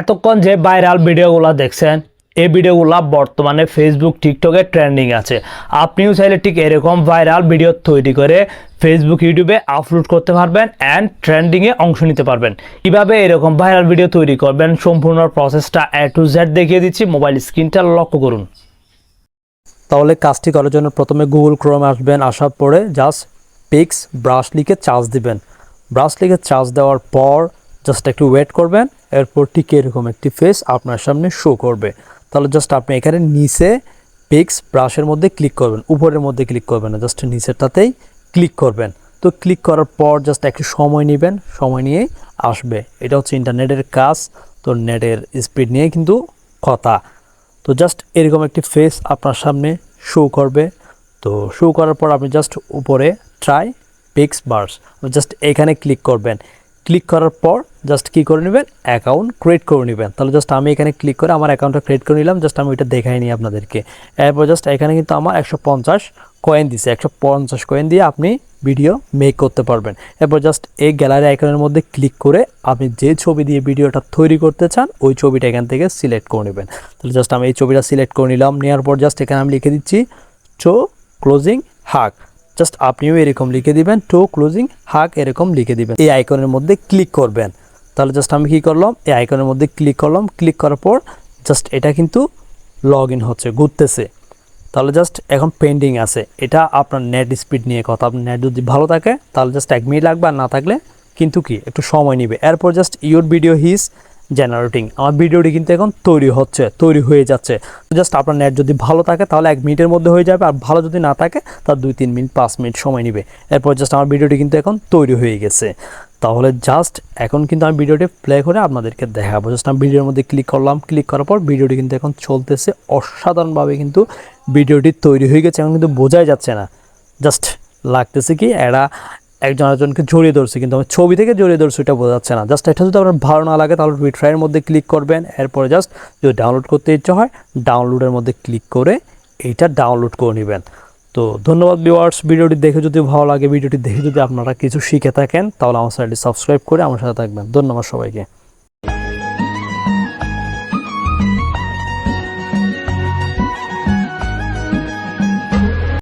এতক্ষণ যে ভাইরাল ভিডিওগুলো দেখছেন, এই ভিডিওগুলো বর্তমানে ফেসবুক টিকটকে ট্রেন্ডিং আছে। আপনিও চাইলে ঠিক এরকম ভাইরাল ভিডিও তৈরি করে ফেসবুক ইউটিউবে আপলোড করতে পারবেন অ্যান্ড ট্রেন্ডিংয়ে অংশ নিতে পারবেন। কীভাবে এরকম ভাইরাল ভিডিও তৈরি করবেন, সম্পূর্ণ প্রসেসটা এ টু জেড দেখিয়ে দিচ্ছি। মোবাইল স্ক্রিনটা লক্ষ্য করুন। তাহলে কাজটি করার জন্য প্রথমে গুগল ক্রোম আসবেন, আসার পরে জাস্ট পিক্স ব্রাশ লিখে চার্জ দিবেন। ব্রাশ লিখে চার্জ দেওয়ার পর জাস্ট একটু ওয়েট করবেন। এরপর ঠিক এরকম একটি ফেস আপনার সামনে শো করবে। তাহলে জাস্ট আপনি এখানে নিচে পিক্স ব্রাশের মধ্যে ক্লিক করবেন, উপরের মধ্যে ক্লিক করবেন না জাস্ট নিচেরটাতেই ক্লিক করবেন। তো ক্লিক করার পর জাস্ট একটু সময় নেবেন, সময় নিয়েই আসবে। এটা হচ্ছে ইন্টারনেটের কাজ, তো নেটের স্পিড নিয়ে কিন্তু কথা। তো জাস্ট এরকম একটি ফেস আপনার সামনে শো করবে। তো শো করার পর আপনি জাস্ট উপরে ট্রাই পিক্স বার্স জাস্ট এখানে ক্লিক করবেন। ক্লিক করার পর জাস্ট কী করে নেবেন? অ্যাকাউন্ট ক্রিয়েট করে নেবেন। তাহলে জাস্ট আমি এখানে ক্লিক করে আমার অ্যাকাউন্টটা ক্রিয়েট করে নিলাম জাস্ট আমি ওইটা দেখাই নিই আপনাদেরকে। এরপর জাস্ট এখানে কিন্তু আমার একশো পঞ্চাশ কয়েন দিছে। একশো পঞ্চাশ কয়েন দিয়ে আপনি ভিডিও মেক করতে পারবেন। এরপর জাস্ট এই গ্যালারি আইকনের মধ্যে ক্লিক করে আপনি যে ছবি দিয়ে ভিডিওটা তৈরি করতে চান, ওই ছবিটা এখান থেকে সিলেক্ট করে নেবেন। তাহলে জাস্ট আমি এই ছবিটা সিলেক্ট করে নিলাম। নেওয়ার পর জাস্ট এখানে আমি লিখে দিচ্ছি চো ক্লোজিং হাক জাস্ট আপনিও এরকম লিখে দিবেন টু ক্লোজিং হাক এরকম লিখে দিবেন। এই আইকনের মধ্যে ক্লিক করবেন। তাহলে জাস্ট আমি কী করলাম? এই আইকনের মধ্যে ক্লিক করলাম। ক্লিক করার পর জাস্ট এটা কিন্তু লগ ইন হচ্ছে, ঘুরতেছে। তাহলে জাস্ট এখন পেন্ডিং আছে। এটা আপনার নেট স্পিড নিয়ে কথা। আপনার নেট যদি ভালো থাকে, তাহলে জাস্ট এক মিনিট লাগবে আর না থাকলে কিন্তু কি? একটু সময় নেবে। এরপর just your video is generating আমার ভিডিওটি কিন্তু এখন তৈরি হচ্ছে, তৈরি হয়ে যাচ্ছে। জাস্ট আপনার নেট যদি ভালো থাকে, তাহলে এক মিনিটের মধ্যে হয়ে যাবে। আর ভালো যদি না থাকে, তার দুই তিন মিনিট, পাঁচ মিনিট সময় নেবে। এরপর জাস্ট আমার ভিডিওটি কিন্তু এখন তৈরি হয়ে গেছে। তাহলে জাস্ট এখন কিন্তু আমি ভিডিওটি প্লে করে আপনাদেরকে দেখাবো। জাস্ট আমি ভিডিওর মধ্যে ক্লিক করলাম। ক্লিক করার পর ভিডিওটি কিন্তু এখন চলতেছে। অসাধারণভাবে কিন্তু ভিডিওটি তৈরি হয়ে গেছে। এখন কিন্তু বোঝাই যাচ্ছে না। জাস্ট লাগতেছে কি, এরা একজন আরেকজনকে জড়িয়ে ধরছে, কিন্তু আমার ছবি থেকে জড়িয়ে ধরছে এটা বোঝা যাচ্ছে না। জাস্ট এটা যদি আপনার ভালো না লাগে, তাহলে রিট্রাইয়ের মধ্যে ক্লিক করবেন। এরপরে জাস্ট যদি ডাউনলোড করতে ইচ্ছা হয় ডাউনলোডের মধ্যে ক্লিক করে এইটা ডাউনলোড করে নেবেন। তো ধন্যবাদ ভিওয়ার্স ভিডিওটি দেখে যদি ভালো লাগে, ভিডিওটি দেখে যদি আপনারা কিছু শিখে থাকেন, তাহলে আমার চ্যানেলটি সাবস্ক্রাইব করে আমার সাথে থাকবেন। ধন্যবাদ সবাইকে।